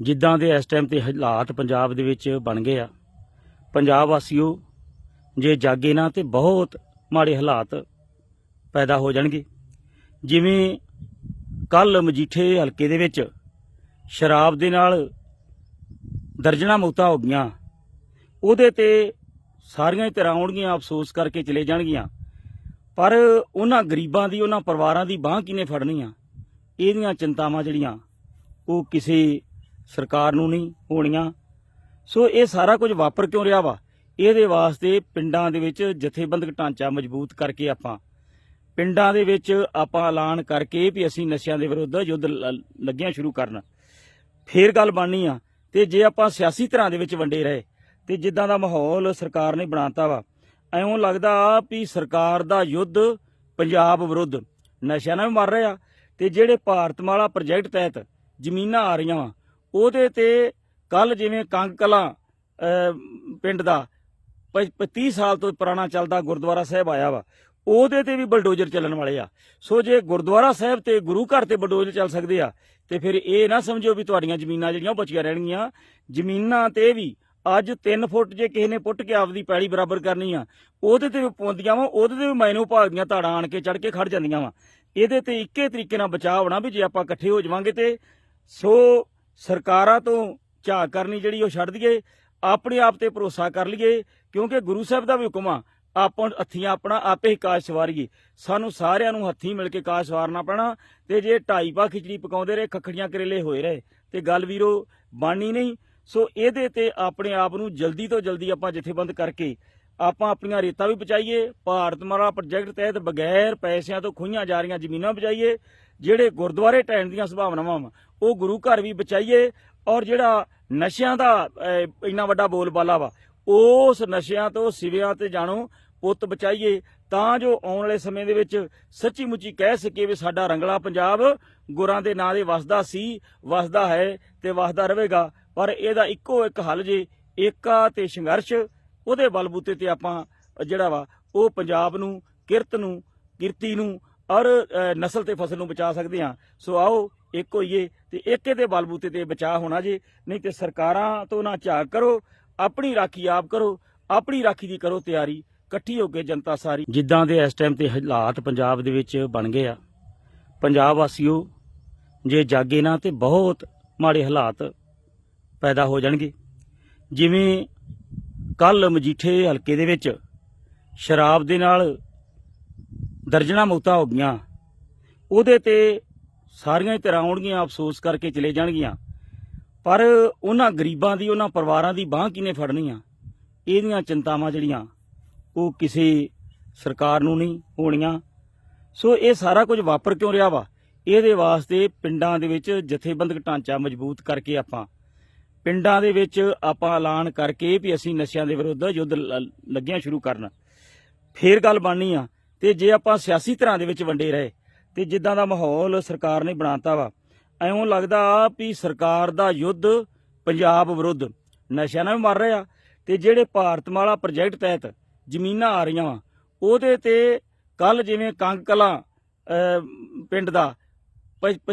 ਜਿੱਦਾਂ ਦੇ ਇਸ ਟਾਈਮ ਤੇ ਹਾਲਾਤ ਪੰਜਾਬ ਦੇ ਵਿੱਚ ਬਣ ਗਏ ਆ। ਪੰਜਾਬ ਵਾਸੀਓ, ਜੇ ਜਾਗੇ ਨਾ ਤੇ ਬਹੁਤ ਮਾੜੇ ਹਾਲਾਤ ਪੈਦਾ ਹੋ ਜਾਣਗੇ। ਜਿਵੇਂ ਕੱਲ ਮਜੀਠੇ ਹਲਕੇ ਦੇ ਵਿੱਚ ਸ਼ਰਾਬ ਦੇ ਨਾਲ ਦਰਜਣਾ ਮੌਤਾਂ ਹੋ ਗਈਆਂ। ਉਹਦੇ ਤੇ ਸਾਰੀਆਂ ਹੀ ਤਰ੍ਹਾਂ ਆਉਣਗੀਆਂ ਅਫਸੋਸ ਕਰਕੇ ਚਲੇ ਜਾਣਗੀਆਂ। ਪਰ ਉਹਨਾਂ ਗਰੀਬਾਂ ਦੀ, ਉਹਨਾਂ ਪਰਿਵਾਰਾਂ ਦੀ ਬਾਹ ਕਿਨੇ ਫੜਨੀ ਆ ਇਹਦੀਆਂ ਚਿੰਤਾਵਾਂ ਜਿਹੜੀਆਂ, ਉਹ ਕਿਸੇ ਸਰਕਾਰ ਨੂੰ ਨਹੀਂ ਹੋਣੀਆਂ। ਸੋ ਇਹ ਸਾਰਾ ਕੁਝ ਵਾਪਰ ਕਿਉਂ ਰਿਹਾ ਵਾ? ਇਹਦੇ ਵਾਸਤੇ ਪਿੰਡਾਂ ਦੇ ਵਿੱਚ ਜਥੇਬੰਦਕ ਢਾਂਚਾ ਮਜ਼ਬੂਤ ਕਰਕੇ ਆਪਾਂ ਪਿੰਡਾਂ ਦੇ ਵਿੱਚ ਆਪਾਂ ਐਲਾਨ ਕਰਕੇ ਵੀ ਅਸੀਂ ਨਸ਼ਿਆਂ ਦੇ ਵਿਰੁੱਧ ਯੁੱਧ ਲ- ਲੱਗਿਆ ਸ਼ੁਰੂ ਕਰਨ। ਫੇਰ ਗੱਲ ਬਣਨੀ ਆ। ਤੇ ਜੇ ਆਪਾਂ ਸਿਆਸੀ ਤਰ੍ਹਾਂ ਦੇ ਵਿੱਚ ਵੰਡੇ ਰਹੇ, ਤੇ ਜਿੱਦਾਂ ਦਾ ਮਾਹੌਲ ਸਰਕਾਰ ਨੇ ਬਣਾਤਾ ਵਾ, ਐਉਂ ਲੱਗਦਾ ਵੀ ਸਰਕਾਰ ਦਾ ਯੁੱਧ ਪੰਜਾਬ ਵਿਰੁੱਧ ਨਸ਼ਿਆਂ ਨਾਲ ਵੀ ਮਰ ਰਿਹਾ। ਤੇ ਜਿਹੜੇ ਭਾਰਤਮਾਲਾ ਪ੍ਰੋਜੈਕਟ ਤਹਿਤ ਜ਼ਮੀਨਾਂ ਆ ਰਹੀਆਂ ਵਾ ਉਹਦੇ ਤੇ ਕੱਲ ਜਿਵੇਂ ਕੰਗ ਕਲਾਂ ਪਿੰਡ ਦਾ 30 ਸਾਲ ਤੋਂ ਪੁਰਾਣਾ ਚੱਲਦਾ ਗੁਰਦੁਆਰਾ ਸਾਹਿਬ ਆਇਆ ਵਾ, ਉਹਦੇ ਤੇ ਵੀ ਬਲਡੋਜ਼ਰ ਚੱਲਣ ਵਾਲੇ ਆ। ਸੋ ਜੇ ਗੁਰਦੁਆਰਾ ਸਾਹਿਬ ਤੇ ਗੁਰੂ ਘਰ ਤੇ ਬਲਡੋਜ਼ਰ ਚੱਲ ਸਕਦੇ ਆ, ਤੇ ਫਿਰ ਇਹ ਨਾ ਸਮਝੋ ਵੀ ਤੁਹਾਡੀਆਂ ਜ਼ਮੀਨਾਂ ਜਿਹੜੀਆਂ ਉਹ ਬਚੀਆਂ ਰਹਿਣਗੀਆਂ। ਜ਼ਮੀਨਾਂ ਤੇ ਵੀ ਅੱਜ 3 ਫੁੱਟ ਜੇ ਕਿਸੇ ਨੇ ਪੁੱਟ ਕੇ ਆਪਦੀ ਪੈੜੀ ਬਰਾਬਰ ਕਰਨੀ ਆ, ਉਹਦੇ ਤੇ ਵੀ ਪੌਂਦੀਆਂ ਵਾ, ਉਹਦੇ ਤੇ ਵੀ ਮਾਇਨੋ ਭਾਗ ਦੀਆਂ ਧਾੜਾਂ ਆਣ ਕੇ ਚੜ ਕੇ ਖੜ ਜਾਂਦੀਆਂ ਵਾ। ਇਹਦੇ ਤੇ ਇੱਕੇ ਤਰੀਕੇ ਨਾਲ ਬਚਾਅ ਹੋਣਾ ਵੀ ਜੇ ਆਪਾਂ ਇਕੱਠੇ ਹੋ ਜਾਵਾਂਗੇ ਤੇ, ਸੋ ਸਰਕਾਰਾਂ ਤੋਂ ਝਾਕ ਕਰਨੀ ਜਿਹੜੀ ਉਹ ਛੱਡ ਦਈਏ, ਆਪਣੇ ਆਪ ਤੇ ਭਰੋਸਾ ਕਰ ਲਈਏ, ਕਿਉਂਕਿ ਗੁਰੂ ਸਾਹਿਬ ਦਾ ਵੀ ਹੁਕਮ ਆ, ਆਪਾਂ ਹੱਥੀਂ ਆਪਣਾ ਆਪੇ ਹੀ ਕਾਜ ਸਵਾਰੀਏ। ਸਾਨੂੰ ਸਾਰਿਆਂ ਨੂੰ ਹੱਥੀਂ ਮਿਲ ਕੇ ਕਾਜ ਸਵਾਰਨਾ ਪੈਣਾ ਤੇ ਜੇ ਢਾਈ ਪਾ ਖਿਚੜੀ ਪਕਾਉਂਦੇ ਰਹੇ, ਖੱਖੜੀਆਂ ਕਰੇਲੇ ਹੋਏ ਰਹੇ। ਤੇ ਗੱਲ ਵੀਰੋ ਬਾਣੀ ਨਹੀਂ। ਸੋ ਇਹਦੇ ਤੇ ਆਪਣੇ ਆਪ ਨੂੰ ਜਲਦੀ ਤੋਂ ਜਲਦੀ ਆਪਾਂ ਜਥੇਬੰਦ ਕਰਕੇ ਆਪਾਂ ਆਪਣੀਆਂ ਰੇਤਾਂ ਵੀ ਬਚਾਈਏ, ਭਾਰਤ ਮਾਲਾ ਪ੍ਰੋਜੈਕਟ ਤਹਿਤ ਬਗੈਰ ਪੈਸਿਆਂ ਤੋਂ ਖੋਈਆਂ ਜਾ ਰਹੀਆਂ ਜ਼ਮੀਨਾਂ ਬਚਾਈਏ ਜਿਹੜੇ ਗੁਰਦੁਆਰੇ ਟਹਿਣ ਦੀਆਂ ਸੰਭਾਵਨਾਵਾਂ ਵਾ, ਉਹ ਗੁਰੂ ਘਰ ਵੀ ਬਚਾਈਏ ਔਰ ਜਿਹੜਾ ਨਸ਼ਿਆਂ ਦਾ ਇੰਨਾ ਵੱਡਾ ਬੋਲਬਾਲਾ ਵਾ, ਉਸ ਨਸ਼ਿਆਂ ਤੋਂ, ਸਿਵਿਆਂ ਤੇ ਜਾਣੋ, ਪੁੱਤ ਬਚਾਈਏ, ਤਾਂ ਜੋ ਆਉਣ ਵਾਲੇ ਸਮੇਂ ਦੇ ਵਿੱਚ ਸੱਚੀ ਮੁੱਚੀ ਕਹਿ ਸਕੀਏ ਵੀ ਸਾਡਾ ਰੰਗਲਾ ਪੰਜਾਬ ਗੁਰਾਂ ਦੇ ਨਾਂ ਦੇ ਵਸਦਾ ਸੀ, ਵਸਦਾ ਹੈ ਤੇ ਵਸਦਾ ਰਹੇਗਾ, ਪਰ ਇਹਦਾ ਇੱਕੋ ਇੱਕ ਹੱਲ ਜੇ, ਏਕਾ ਤੇ ਸੰਘਰਸ਼, ਉਹਦੇ ਬਲਬੂਤੇ ਤੇ ਆਪਾਂ ਜਿਹੜਾ ਵਾ, ਉਹ ਪੰਜਾਬ ਨੂੰ, ਕਿਰਤ ਨੂੰ, ਕਿਰਤੀ ਨੂੰ ਔਰ ਨਸਲ ਤੇ ਫਸਲ ਨੂੰ ਬਚਾ ਸਕਦੇ ਹਾਂ। ਸੋ ਆਓ, ਇੱਕ ਹੋਈਏ ਤੇ ਏਕੇ ਦੇ ਬਲਬੂਤੇ ਤੇ ਬਚਾ ਹੋਣਾ ਜੇ, ਨਹੀਂ ਤੇ ਸਰਕਾਰਾਂ ਤੋਂ ਨਾ ਝਾਕ ਕਰੋ, ਆਪਣੀ ਰਾਖੀ ਆਪ ਕਰੋ, ਆਪਣੀ ਰਾਖੀ ਦੀ ਕਰੋ ਤਿਆਰੀ, ਇਕੱਠੀ ਹੋ ਕੇ ਜਨਤਾ ਸਾਰੀ। ਜਿੱਦਾਂ ਦੇ ਇਸ ਟਾਈਮ ਤੇ ਹਾਲਾਤ ਪੰਜਾਬ ਦੇ ਵਿੱਚ ਬਣ ਗਏ ਆ, ਪੰਜਾਬ ਵਾਸੀਓ, ਜੇ ਜਾਗੇ ਨਾ ਤੇ ਬਹੁਤ ਮਾੜੇ ਹਾਲਾਤ ਪੈਦਾ ਹੋ ਜਾਣਗੇ। ਜਿਵੇਂ ਕੱਲ ਮਜੀਠੇ ਹਲਕੇ ਦੇ ਵਿੱਚ ਸ਼ਰਾਬ ਦੇ ਨਾਲ ਦਰਜਣਾ ਮੌਤਾਂ ਹੋ ਗਈਆਂ। ਉਹਦੇ ਤੇ ਸਾਰੀਆਂ ਹੀ ਤਰ੍ਹਾਂ ਆਉਣਗੀਆਂ ਅਫਸੋਸ ਕਰਕੇ ਚਲੇ ਜਾਣਗੀਆਂ। ਪਰ ਉਹਨਾਂ ਗਰੀਬਾਂ ਦੀ, ਉਹਨਾਂ ਪਰਿਵਾਰਾਂ ਦੀ ਬਾਹ ਕਿਨੇ ਫੜਨੀ ਆ ਇਹਦੀਆਂ ਚਿੰਤਾਵਾਂ ਜਿਹੜੀਆਂ, ਉਹ ਕਿਸੇ ਸਰਕਾਰ ਨੂੰ ਨਹੀਂ ਹੋਣੀਆਂ। ਸੋ ਇਹ ਸਾਰਾ ਕੁਝ ਵਾਪਰ ਕਿਉਂ ਰਿਹਾ ਵਾ? ਇਹਦੇ ਵਾਸਤੇ ਪਿੰਡਾਂ ਦੇ ਵਿੱਚ ਜਥੇਬੰਦਕ ਢਾਂਚਾ ਮਜ਼ਬੂਤ ਕਰਕੇ ਆਪਾਂ, ਪਿੰਡਾਂ ਦੇ ਵਿੱਚ ਆਪਾਂ ਐਲਾਨ ਕਰਕੇ ਵੀ ਅਸੀਂ ਨਸ਼ਿਆਂ ਦੇ ਵਿਰੁੱਧ ਯੁੱਧ ਲ- ਲੱਗਿਆ ਸ਼ੁਰੂ ਕਰਨ। ਫੇਰ ਗੱਲ ਬਣਨੀ ਆ ਤੇ ਜੇ ਆਪਾਂ ਸਿਆਸੀ ਤਰ੍ਹਾਂ ਦੇ ਵਿੱਚ ਵੰਡੇ ਰਹੇ, ਤੇ ਜਿੱਦਾਂ ਦਾ ਮਾਹੌਲ ਸਰਕਾਰ ਨੇ ਬਣਾਤਾ ਵਾ, ਐਉਂ ਲੱਗਦਾ ਵੀ ਸਰਕਾਰ ਦਾ ਯੁੱਧ ਪੰਜਾਬ ਵਿਰੁੱਧ ਨਸ਼ਿਆਂ ਨਾਲ ਵੀ ਮਰ ਰਿਹਾ ਤੇ ਜਿਹੜੇ ਭਾਰਤਮਾਲਾ ਪ੍ਰੋਜੈਕਟ ਤਹਿਤ ਜ਼ਮੀਨਾਂ ਆ ਰਹੀਆਂ ਵਾ, ਉਹਦੇ ਤੇ ਕੱਲ ਜਿਵੇਂ ਕੰਗ ਕਲਾਂ ਪਿੰਡ ਦਾ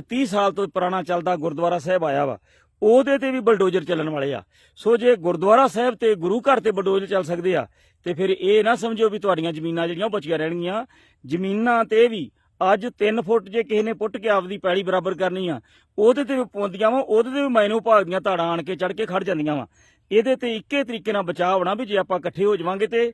30 ਸਾਲ ਤੋਂ ਪੁਰਾਣਾ ਚੱਲਦਾ ਗੁਰਦੁਆਰਾ ਸਾਹਿਬ ਆਇਆ ਵਾ ਉਹਦੇ ਤੇ ਵੀ ਬਲਡੋਜ਼ਰ ਚੱਲਣ ਵਾਲੇ ਆ। ਸੋ ਜੇ ਗੁਰਦੁਆਰਾ ਸਾਹਿਬ ਤੇ ਗੁਰੂ ਘਰ ਤੇ ਬਲਡੋਜ਼ਰ ਚੱਲ ਸਕਦੇ ਆ, ਤੇ ਫਿਰ ਇਹ ਨਾ ਸਮਝੋ ਵੀ ਤੁਹਾਡੀਆਂ ਜ਼ਮੀਨਾਂ ਜਿਹੜੀਆਂ ਉਹ ਬਚੀਆਂ ਰਹਿਣਗੀਆਂ। ਜ਼ਮੀਨਾਂ ਤੇ ਵੀ ਅੱਜ 3 ਫੁੱਟ ਜੇ ਕਿਸੇ ਨੇ ਪੁੱਟ ਕੇ ਆਪਦੀ ਪੈਲੀ ਬਰਾਬਰ ਕਰਨੀ ਆ, ਉਹਦੇ ਤੇ ਵੀ ਪੌਂਦੀਆਂ ਵਾ, ਉਹਦੇ ਤੇ ਵੀ ਮਾਇਨੋ ਭਾਗ ਦੀਆਂ ਧਾੜਾਂ ਆਣ ਕੇ ਚੜ ਕੇ ਖੜ ਜਾਂਦੀਆਂ ਵਾ। ਇਹਦੇ ਤੇ ਇੱਕੇ ਤਰੀਕੇ ਨਾਲ ਬਚਾਅ ਹੋਣਾ ਵੀ ਜੇ ਆਪਾਂ ਇਕੱਠੇ ਹੋ ਜਾਵਾਂਗੇ ਤੇ,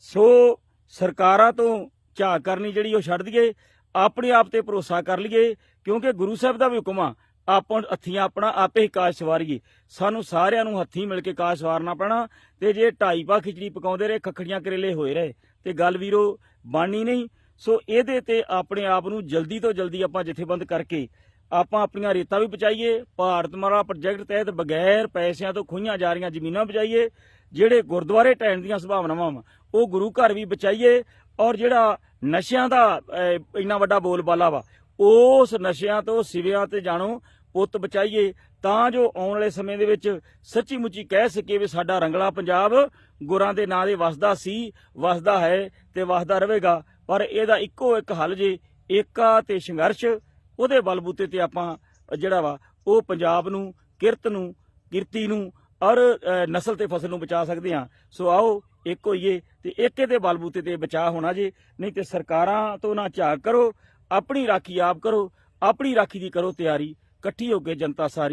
ਸੋ ਸਰਕਾਰਾਂ ਤੋਂ ਝਾਕ ਕਰਨੀ ਜਿਹੜੀ ਉਹ ਛੱਡ ਦਈਏ, ਆਪਣੇ ਆਪ ਤੇ ਭਰੋਸਾ ਕਰ ਲਈਏ, ਕਿਉਂਕਿ ਗੁਰੂ ਸਾਹਿਬ ਦਾ ਵੀ ਹੁਕਮ ਆ ਆਪਾਂ ਹੱਥੀਆਂ ਆਪਣਾ ਆਪੇ ਹੀ ਕਾਜ ਸਵਾਰੀਏ। ਸਾਨੂੰ ਸਾਰਿਆਂ ਨੂੰ ਹੱਥੀਂ ਮਿਲ ਕੇ ਕਾਜ ਸਵਾਰਨਾ ਪੈਣਾ ਤੇ ਜੇ ਢਾਈ ਪਾ ਖਿਚੜੀ ਪਕਾਉਂਦੇ ਰਹੇ, ਖੱਖੜੀਆਂ ਕਰੇਲੇ ਹੋਏ ਰਹੇ। ਤੇ ਗੱਲ ਵੀਰੋ ਬਾਣੀ ਨਹੀਂ। ਸੋ ਇਹਦੇ ਤੇ ਆਪਣੇ ਆਪ ਨੂੰ ਜਲਦੀ ਤੋਂ ਜਲਦੀ ਆਪਾਂ ਜਥੇਬੰਦ ਕਰਕੇ ਆਪਾਂ ਆਪਣੀਆਂ ਰੇਤਾਂ ਵੀ ਬਚਾਈਏ। ਭਾਰਤ ਮਾਲਾ ਪ੍ਰੋਜੈਕਟ ਤਹਿਤ ਬਗੈਰ ਪੈਸਿਆਂ ਤੋਂ ਖੋਈਆਂ ਜਾ ਰਹੀਆਂ ਜ਼ਮੀਨਾਂ ਬਚਾਈਏ, ਜਿਹੜੇ ਗੁਰਦੁਆਰੇ ਟਹਿਣ ਦੀਆਂ ਸੰਭਾਵਨਾਵਾਂ ਵਾ, ਉਹ ਗੁਰੂ ਘਰ ਵੀ ਬਚਾਈਏ ਔਰ ਜਿਹੜਾ ਨਸ਼ਿਆਂ ਦਾ ਇੰਨਾ ਵੱਡਾ ਬੋਲਬਾਲਾ ਵਾ, ਉਸ ਨਸ਼ਿਆਂ ਤੋਂ ਸਿਵਿਆਂ ਤੇ ਜਾਣੋ ਪੁੱਤ ਬਚਾਈਏ, ਤਾਂ ਜੋ ਆਉਣ ਵਾਲੇ ਸਮੇਂ ਦੇ ਵਿੱਚ ਸੱਚੀ ਮੁੱਚੀ ਕਹਿ ਸਕੀਏ ਵੀ ਸਾਡਾ ਰੰਗਲਾ ਪੰਜਾਬ ਗੁਰਾਂ ਦੇ ਨਾਂ ਦੇ ਵਸਦਾ ਸੀ, ਵਸਦਾ ਹੈ ਤੇ ਵਸਦਾ ਰਹੇਗਾ। ਪਰ ਇਹਦਾ ਇੱਕੋ ਇੱਕ ਹੱਲ ਜੇ, ਏਕਾ ਤੇ ਸੰਘਰਸ਼, ਉਹਦੇ ਬਲਬੂਤੇ ਤੇ ਆਪਾਂ ਜਿਹੜਾ ਵਾ, ਉਹ ਪੰਜਾਬ ਨੂੰ, ਕਿਰਤ ਨੂੰ, ਕਿਰਤੀ ਨੂੰ, ਔਰ ਨਸਲ ਤੇ ਫਸਲ ਨੂੰ ਬਚਾ ਸਕਦੇ ਹਾਂ। ਸੋ ਆਓ, ਇੱਕ ਹੋਈਏ ਤੇ ਏਕੇ ਦੇ ਬਲਬੂਤੇ ਤੇ ਬਚਾ ਹੋਣਾ ਜੇ, ਨਹੀਂ ਤੇ ਸਰਕਾਰਾਂ ਤੋਂ ਨਾ ਝਾਕ ਕਰੋ, ਆਪਣੀ ਰਾਖੀ ਆਪ ਕਰੋ, ਆਪਣੀ ਰਾਖੀ ਦੀ ਕਰੋ ਤਿਆਰੀ। ਇਕੱਠੀ ਹੋ ਕੇ ਜਨਤਾ ਸਾਰੀ